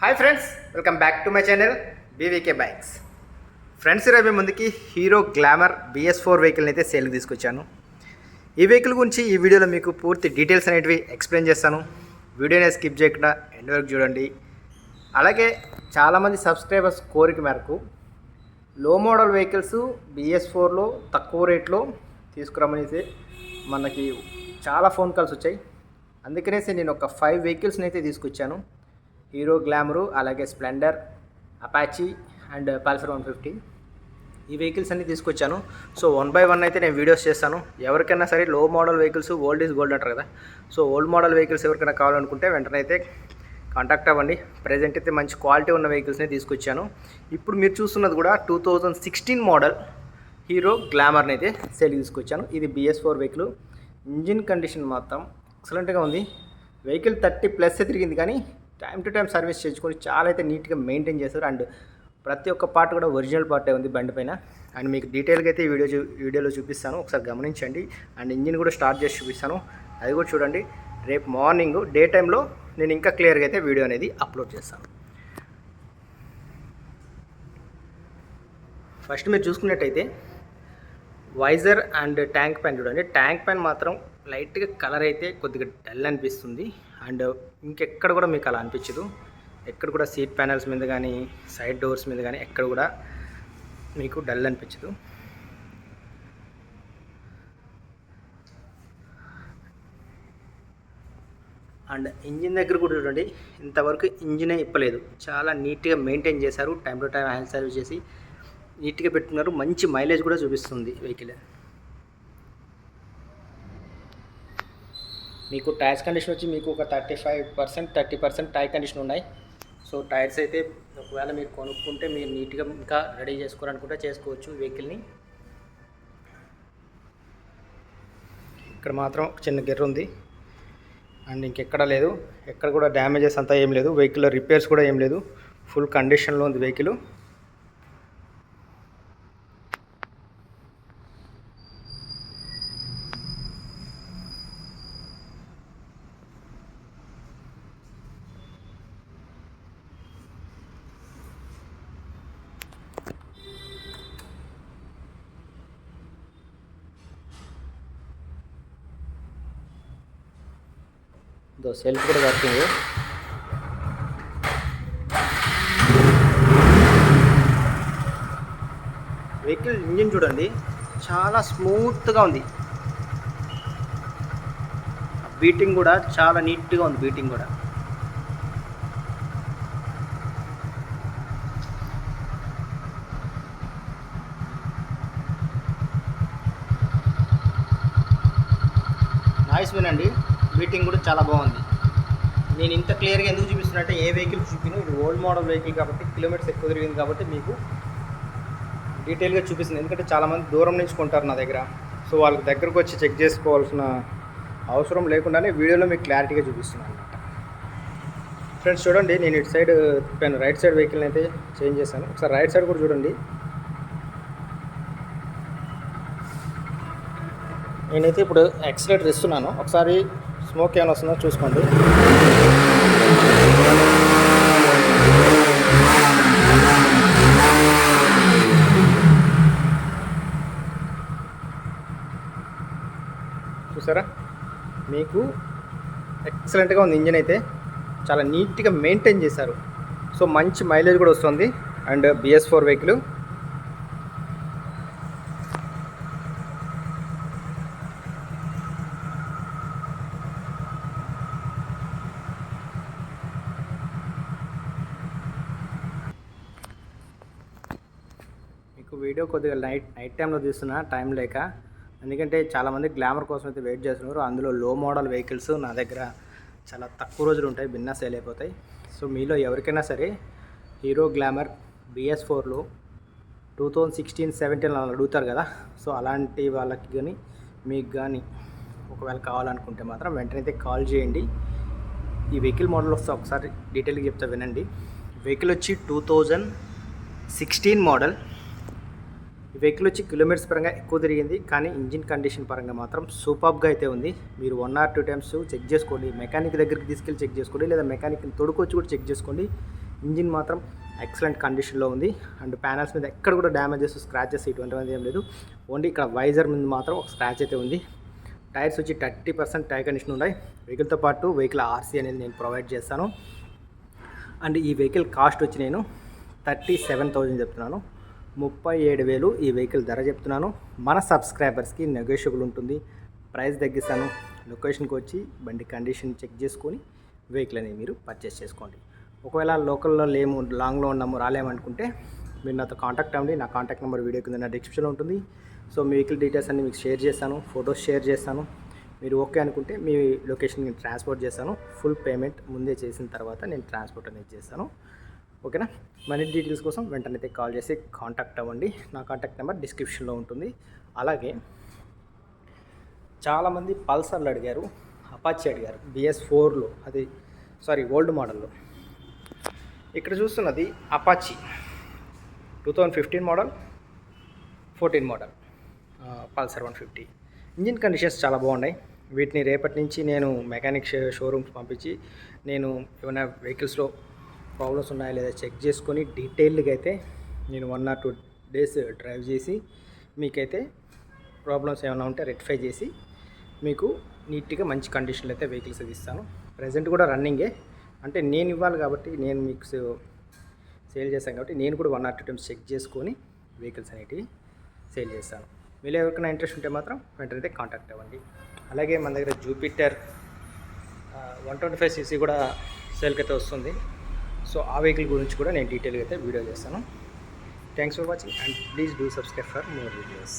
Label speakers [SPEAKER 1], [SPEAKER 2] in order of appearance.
[SPEAKER 1] Hi friends welcome back to my channel BVK bikes friends ఇరవై ముందుకి hero Glamour BS four వెహికల్ని అయితే సేల్కి తీసుకొచ్చాను. ఈ వెహికల్ గురించి ఈ వీడియోలో మీకు పూర్తి డీటెయిల్స్ అనేటివి ఎక్స్ప్లెయిన్ చేస్తాను. వీడియోని స్కిప్ చేయకుండా ఎండ్ వరకు చూడండి. అలాగే చాలామంది సబ్స్క్రైబర్స్ కోరిక మేరకు లో మోడల్ వెహికల్స్ బిఎస్ ఫోర్లో తక్కువ రేట్లో తీసుకురమ్మనేసి మనకి చాలా ఫోన్ కాల్స్ వచ్చాయి. అందుకనేసి నేను ఒక ఫైవ్ వెహికల్స్ని అయితే తీసుకొచ్చాను. హీరో గ్లామరు అలాగే Splendor Apache and Pulsar one fifty. ఈ వెహికల్స్ అన్ని తీసుకొచ్చాను. సో వన్ బై వన్ అయితే నేను వీడియోస్ చేస్తాను. ఎవరికైనా సరే low model vehicles old is gold అంటారు కదా. సో ఓల్డ్ మోడల్ వెహికల్స్ ఎవరికైనా కావాలనుకుంటే వెంటనే అయితే కాంటాక్ట్ అవ్వండి. ప్రజెంట్ అయితే మంచి క్వాలిటీ ఉన్న వెహికల్స్ని తీసుకొచ్చాను. ఇప్పుడు మీరు చూస్తున్నది కూడా two thousand sixteen model Hero గ్లామర్ని అయితే సేల్ తీసుకొచ్చాను. ఇది BS four vehicle engine condition మాత్రం ఎక్సలెంట్గా ఉంది. వెహికల్ థర్టీ ప్లస్ తిరిగింది కానీ టైం టు టైం సర్వీస్ చేసుకొని చాలా అయితే నీట్గా మెయింటైన్ చేస్తారు అండ్ ప్రతి ఒక్క పార్ట్ కూడా ఒరిజినల్ పార్టే ఉంది బండి పైన. అండ్ మీకు డీటెయిల్గా అయితే ఈ వీడియో చూ వీడియోలో చూపిస్తాను. ఒకసారి గమనించండి. అండ్ ఇంజిన్ కూడా స్టార్ట్ చేసి చూపిస్తాను. అది కూడా చూడండి. రేపు మార్నింగ్ డే టైంలో నేను ఇంకా క్లియర్గా అయితే వీడియో అనేది అప్లోడ్ చేస్తాను. ఫస్ట్ మీరు చూసుకున్నట్టయితే వైజర్ అండ్ ట్యాంక్ ప్యాన్ చూడండి. ట్యాంక్ ప్యాన్ మాత్రం లైట్గా కలర్ అయితే కొద్దిగా డల్ అనిపిస్తుంది. అండ్ ఇంకెక్కడ కూడా మీకు అలా అనిపించదు. ఎక్కడ కూడా సీట్ ప్యానల్స్ మీద కానీ సైడ్ డోర్స్ మీద కానీ ఎక్కడ కూడా మీకు డల్ అనిపించదు. అండ్ ఇంజిన్ దగ్గర కూడా చూడండి ఇంతవరకు ఇంజినే ఇప్పలేదు. చాలా నీట్గా మెయింటైన్ చేశారు. Time to time hand service చేసి నీట్గా పెట్టుకున్నారు. మంచి మైలేజ్ కూడా చూపిస్తుంది వెహికల్. మీకు టైర్స్ కండిషన్ వచ్చి మీకు ఒక thirty five percent thirty percent tyre condition ఉన్నాయి. సో టైర్స్ అయితే ఒకవేళ మీరు కొనుక్కుంటే మీరు నీట్గా ఇంకా రెడీ చేసుకోవాలనుకుంటే చేసుకోవచ్చు వెహికల్ని. ఇక్కడ మాత్రం చిన్న గిర్ర ఉంది. అండ్ ఇంకెక్కడ లేదు. ఎక్కడ కూడా డ్యామేజెస్ అంతా ఏం లేదు. వెహికల్లో రిపేర్స్ కూడా ఏం లేదు. ఫుల్ కండిషన్లో ఉంది వెహికల్. ఇదో సెల్ఫ్ కూడా వర్కింగ్ వెహికల్ ఇంజిన్ చూడండి చాలా స్మూత్గా ఉంది. బీటింగ్ కూడా చాలా నీట్గా ఉంది బీటింగ్ కూడా. నాయిస్ వినండి. మీటింగ్ కూడా చాలా బాగుంది. నేను ఇంత క్లియర్గా ఎందుకు చూపిస్తున్నట్టే ఏ వెహికల్ చూపిను ఇది ఓల్డ్ మోడల్ వెహికల్ కాబట్టి కిలోమీటర్స్ ఎక్కువ తిరిగింది కాబట్టి మీకు డీటెయిల్గా చూపిస్తుంది. ఎందుకంటే చాలామంది దూరం నుంచి కొంటారు నా దగ్గర. సో వాళ్ళకి దగ్గరకు వచ్చి చెక్ చేసుకోవాల్సిన అవసరం లేకుండానే వీడియోలో మీకు క్లారిటీగా చూపిస్తున్నాను అనమాట ఫ్రెండ్స్ చూడండి నేను ఇటు సైడ్ తిప్పాను. రైట్ సైడ్ వెహికల్ అయితే చేంజ్ చేశాను. ఒకసారి రైట్ సైడ్ కూడా చూడండి. నేనైతే ఇప్పుడు ఎక్సలేటర్ ఇస్తున్నాను ఒకసారి స్మోక్ ఏమైనా వస్తుందో చూసుకోండి. చూసారా? మీకు ఎక్సలెంట్గా ఉంది ఇంజిన్ అయితే. చాలా నీట్గా మెయింటైన్ చేశారు. సో మంచి మైలేజ్ కూడా వస్తుంది. అండ్ బిఎస్ ఫోర్ వెహికల్ మీకు వీడియో కొద్దిగా నైట్ నైట్ టైంలో తీస్తున్నా టైం లేక. ఎందుకంటే చాలామంది గ్లామర్ కోసం అయితే వెయిట్ చేస్తున్నారు. అందులో లో మోడల్ వెహికల్స్ నా దగ్గర చాలా తక్కువ రోజులు ఉంటాయి భిన్న సేల్ అయిపోతాయి. సో మీలో ఎవరికైనా సరే హీరో గ్లామర్ బిఎస్ ఫోర్లో టూ థౌజండ్ సిక్స్టీన్ సెవెంటీన్ అలా అడుగుతారు కదా. సో అలాంటి వాళ్ళకి కానీ మీకు కానీ ఒకవేళ కావాలనుకుంటే మాత్రం వెంటనే అయితే కాల్ చేయండి. ఈ వెహికల్ మోడల్ వస్తే ఒకసారి డీటెయిల్గా చెప్తా వినండి. వెహికల్ వచ్చి two thousand sixteen model. Vehicle వచ్చి కిలోమీటర్స్ పరంగా ఎక్కువ తిరిగింది కానీ ఇంజిన్ కండిషన్ పరంగా మాత్రం సూపర్గా అయితే ఉంది. మీరు one or two times check చేసుకోండి. మెకానిక్ దగ్గరికి తీసుకెళ్ళి చెక్ చేసుకోండి. లేదా మెకానిక్ తొడుకొచ్చి కూడా చెక్ చేసుకోండి. ఇంజిన్ మాత్రం ఎక్సలెంట్ కండిషన్లో ఉంది. అండ్ ప్యానల్స్ మీద ఎక్కడ కూడా డ్యామేజెస్ స్క్రాచెస్ ఇటువంటివి ఏం లేదు. ఓన్లీ ఇక్కడ వైజర్ మీద మాత్రం ఒక స్క్రాచ్ అయితే ఉంది. టైర్స్ వచ్చి థర్టీ పర్సెంట్ టైర్ కండిషన్ ఉన్నాయి. వెహికల్తో పాటు వెహికల్ ఆర్సీ అనేది నేను ప్రొవైడ్ చేస్తాను. అండ్ ఈ వెహికల్ కాస్ట్ వచ్చి నేను థర్టీ సెవెన్ థౌజండ్ చెప్తున్నాను. ముప్పై ఏడు వేలు ఈ వెహికల్ ధర చెప్తున్నాను. మన సబ్స్క్రైబర్స్కి నెగోషియబుల్ ఉంటుంది. ప్రైస్ తగ్గిస్తాను. లొకేషన్కి వచ్చి బండి కండిషన్ చెక్ చేసుకొని వెహికల్ అనేది మీరు పర్చేస్ చేసుకోండి. ఒకవేళ లోకల్లో లేము లాంగ్లో ఉన్నాము రాలేమనుకుంటే మీరు నాతో కాంటాక్ట్ అవ్వండి. నా కాంటాక్ట్ నెంబర్ వీడియో కింద నా డిస్క్రిప్షన్లో ఉంటుంది. సో మీ వెహికల్ డీటెయిల్స్ అన్ని మీకు షేర్ చేస్తాను. ఫొటోస్ షేర్ చేస్తాను. మీరు ఓకే అనుకుంటే మీ లొకేషన్కి ట్రాన్స్పోర్ట్ చేస్తాను. ఫుల్ పేమెంట్ ముందే చేసిన తర్వాత నేను ట్రాన్స్పోర్ట్ అనేది చేస్తాను. ఓకేనా? మనీ డీటెయిల్స్ కోసం వెంటనే అయితే కాల్ చేసి కాంటాక్ట్ అవ్వండి. నా కాంటాక్ట్ నెంబర్ డిస్క్రిప్షన్లో ఉంటుంది. అలాగే చాలామంది పల్సర్లు అడిగారు అపాచీ అడిగారు బిఎస్ ఫోర్లో అది సారీ ఓల్డ్ మోడల్లో. ఇక్కడ చూస్తున్నది Apache two thousand fifteen model fourteen model Pulsar one fifty. Engine conditions చాలా బాగున్నాయి. వీటిని రేపటి నుంచి నేను మెకానిక్ షోరూమ్స్ పంపించి నేను ఏమైనా వెహికల్స్లో ప్రాబ్లమ్స్ ఉన్నాయా లేదా చెక్ చేసుకొని డీటెయిల్డ్గా అయితే నేను one or two days drive చేసి మీకైతే ప్రాబ్లమ్స్ ఏమైనా ఉంటే రెక్టిఫై చేసి మీకు నీట్గా మంచి కండిషన్లో అయితే వెహికల్స్ అది ఇస్తాను. ప్రజెంట్ కూడా రన్నింగే అంటే నేను ఇవ్వాలి కాబట్టి నేను మీకు సేల్ చేశాను కాబట్టి నేను కూడా one or two times check చేసుకొని వెహికల్స్ అనేటివి సేల్ చేస్తాను. మీరు ఎవరికైనా ఇంట్రెస్ట్ ఉంటే మాత్రం వెంటనే అయితే కాంటాక్ట్ అవ్వండి. అలాగే మన దగ్గర Jupiter one twenty five CC కూడా సేల్కి అయితే వస్తుంది. సో ఆ వెహికల్ గురించి కూడా నేను డీటెయిల్గా అయితే వీడియో చేస్తాను. Thanks for watching and please do subscribe for more videos